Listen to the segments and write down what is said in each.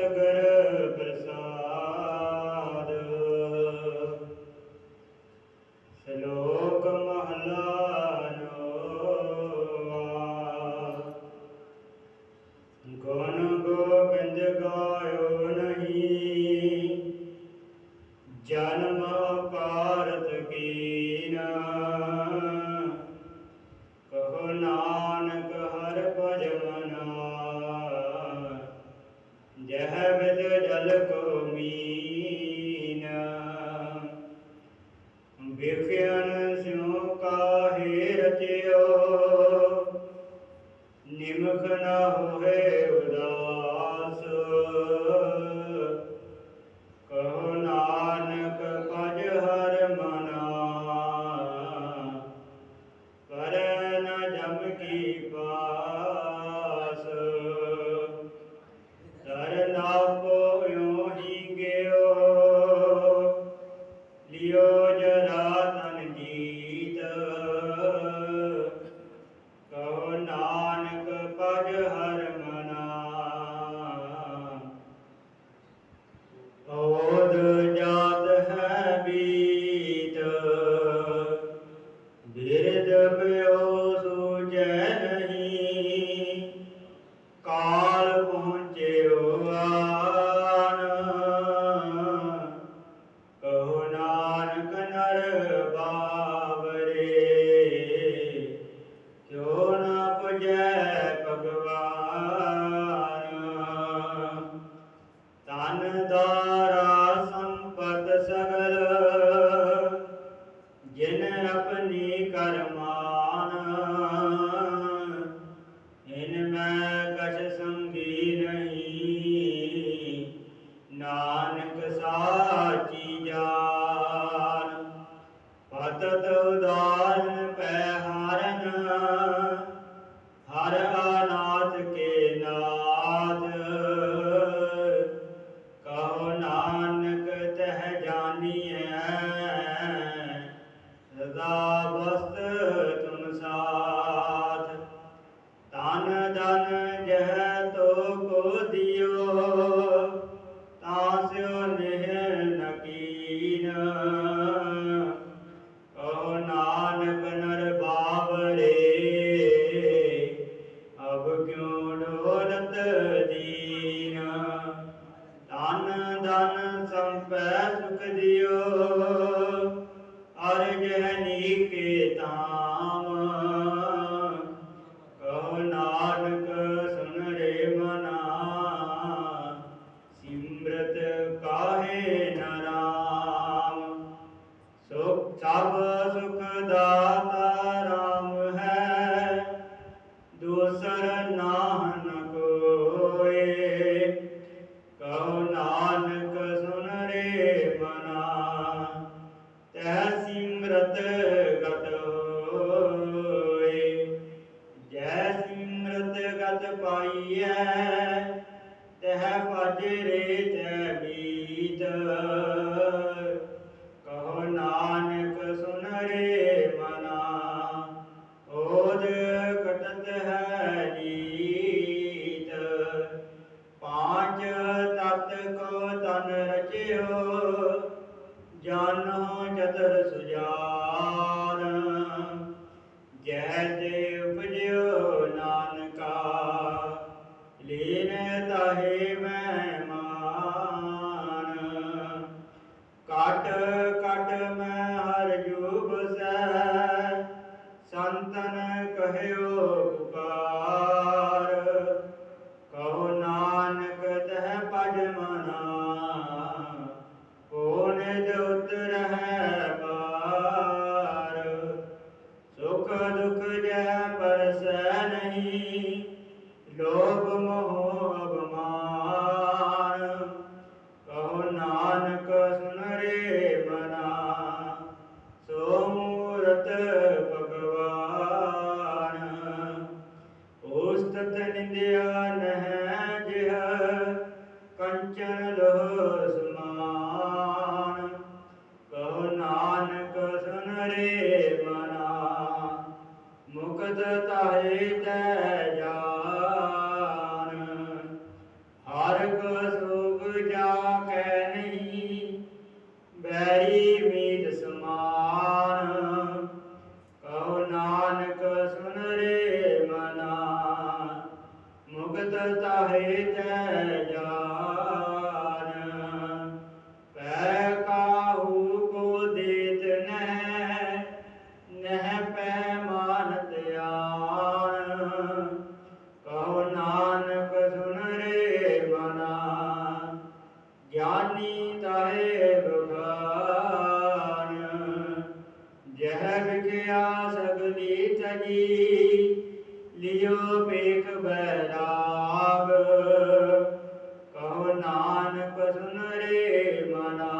the Guru. ਨਿਮਖ ਨਾ ਹੋਵੇ। ਕਰ ਨਾਹਨ ਕੋਏ। ਕਉ ਚਤਰ ਸੁਜਾਨ ਜੈ ਤੇ मन रे मना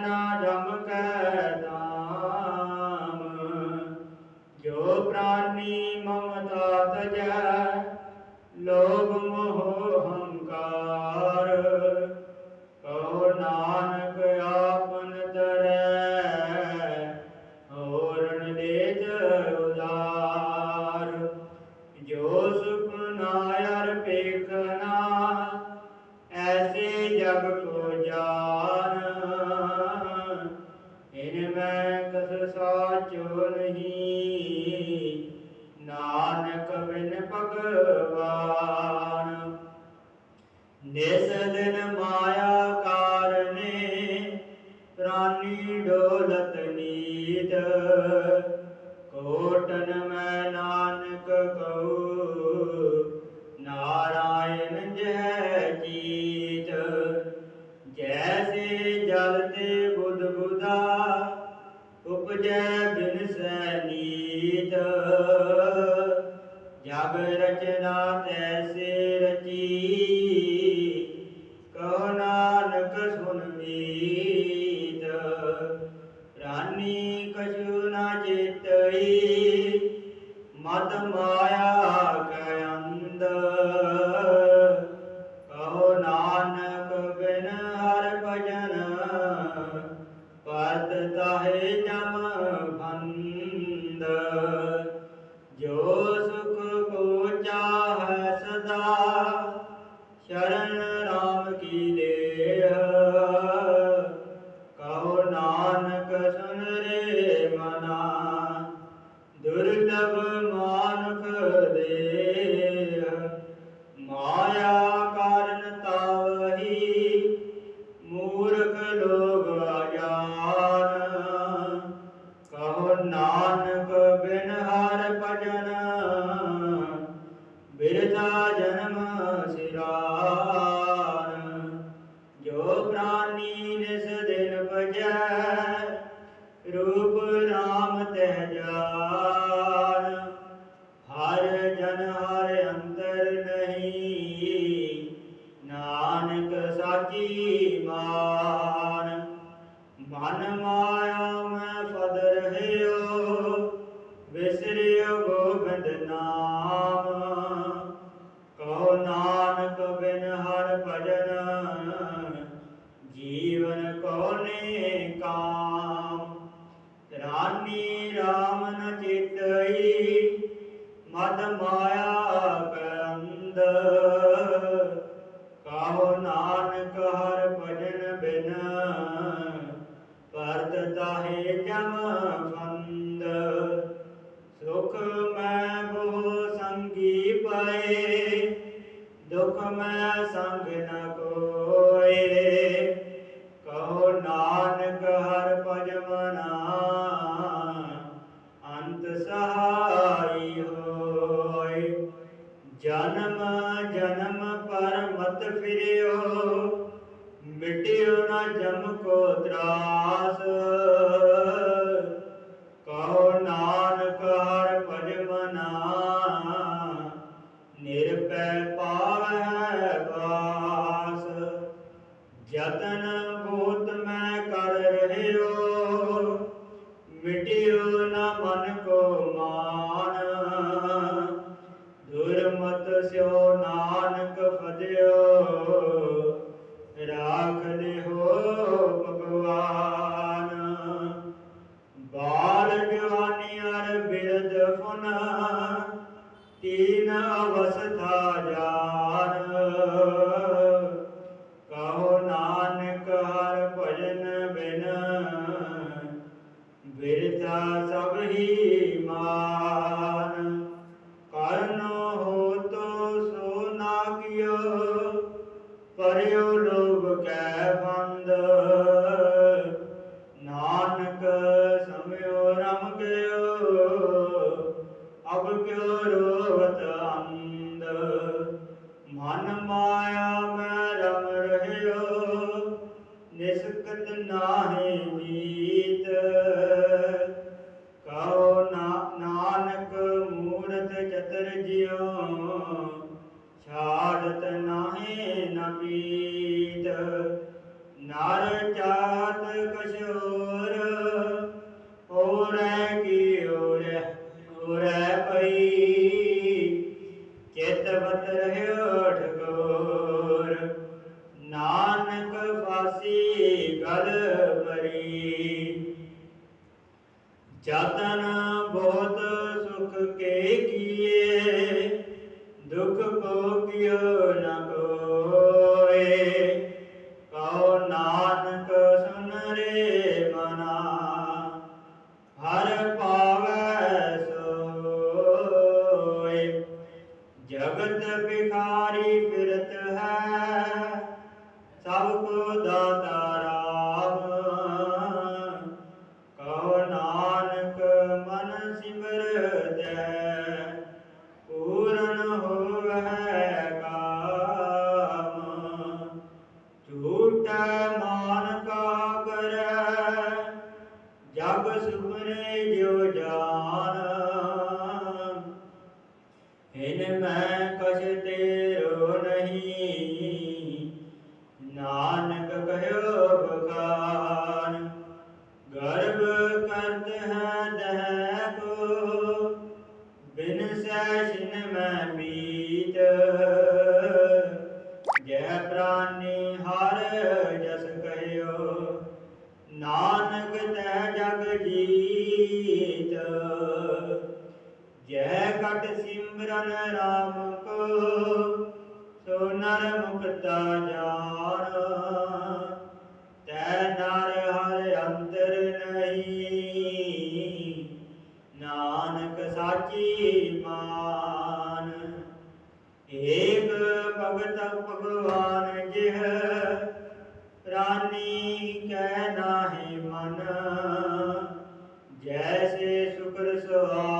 Dhamma ਰਾਨੀ ਕਛੂ ਨਾ ਚੇਤਈ ਮਦ ਮਾਇਆ Gracias. the mother here to go. Krishna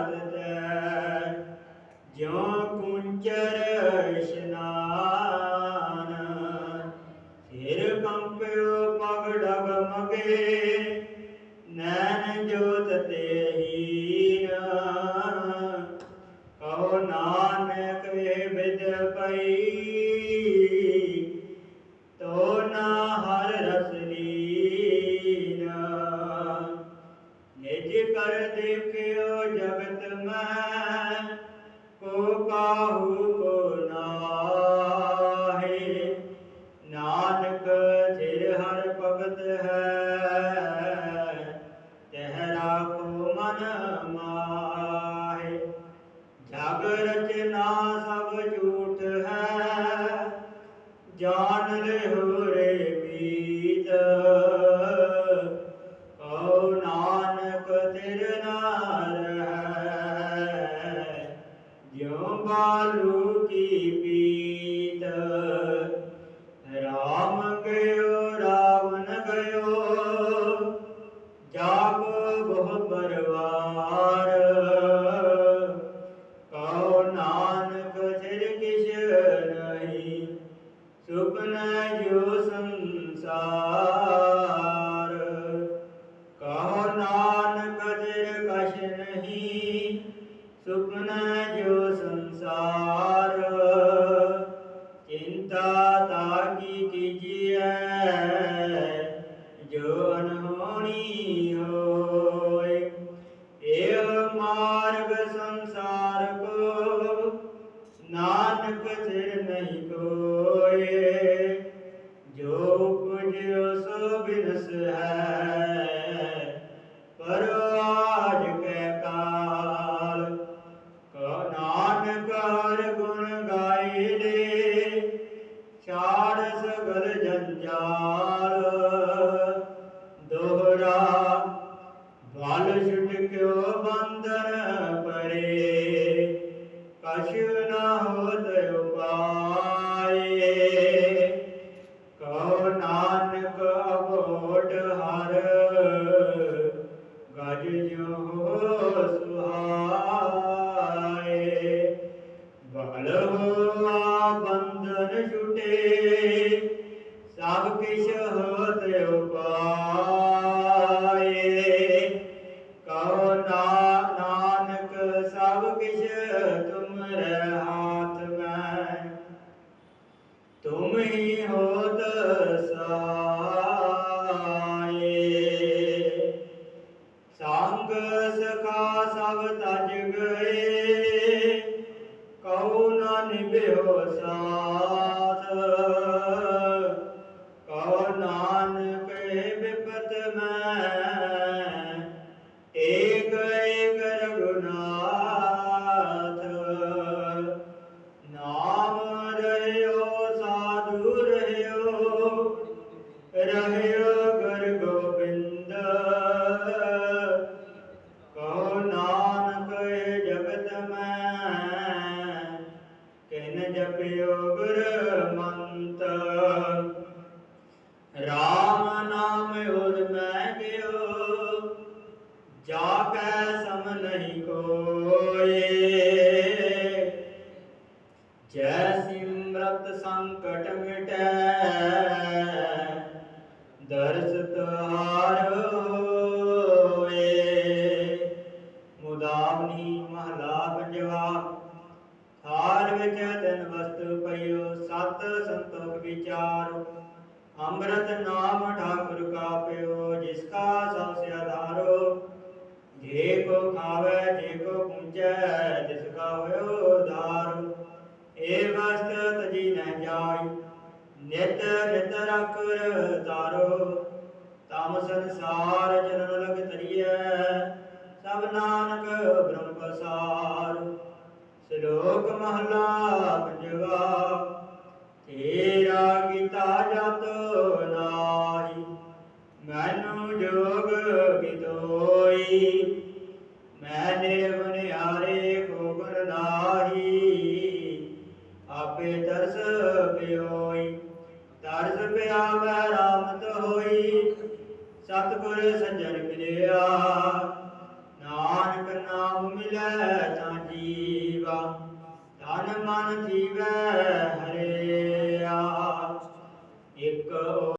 ਚੱਲਦਾ ਜਿਉ ਕੁੰਚਰ Hare நான் ਪ੍ਰਗਟੈ ਦਰਸ ਤਹਾਰ ਹੋਏ। ਮੁਦਾਮਨੀ ਮਹਲਾ ਪੰਜਵਾ। ਹਾਲ ਵਿੱਚ ਤਨ ਵਸਤ ਪਈਓ, ਸਤ ਸੰਤੋਖ ਵਿਚਾਰ। ਅੰਮ੍ਰਿਤ ਨਾਮ ਠਾਕੁਰ ਕਾ ਪਿਓ ਜਿਸ ਕਾ ਸਭ ਸੇ ਆਧਾਰੋ ਜੇ ਕੋ ਖਾਵੇ, ਜੇ ਕੋ ਪੁੰਚੈ ਨਿਤ ਰਖੁਰ ਤਾਰੋ ਤਮ ਸੰਸਾਰ ਜਨਮ ਲਗ ਤਰੀਐ ਸਭ ਨਾਨਕ ਬ੍ਰਹਮ ਪਸਾਰ ਸ਼ਲੋਕ ਮਹਲਾ ਪੰਜਵਾ, ਤੇਰਾ ਕੀਤਾ ਜਤ ਨਾਹੀ, ਮੈਨੂੰ ਜੋਗ ਬਿਦੋਈ ਮੈਂ ਨਿਰ ਸਜਣ ਮਿਲਿਆ ਨਾਨਕ ਨਾਮ ਮਿਲੈ ਤਾਂ ਜੀਵਾ। ਤਨ ਮਨ ਜੀਵੈ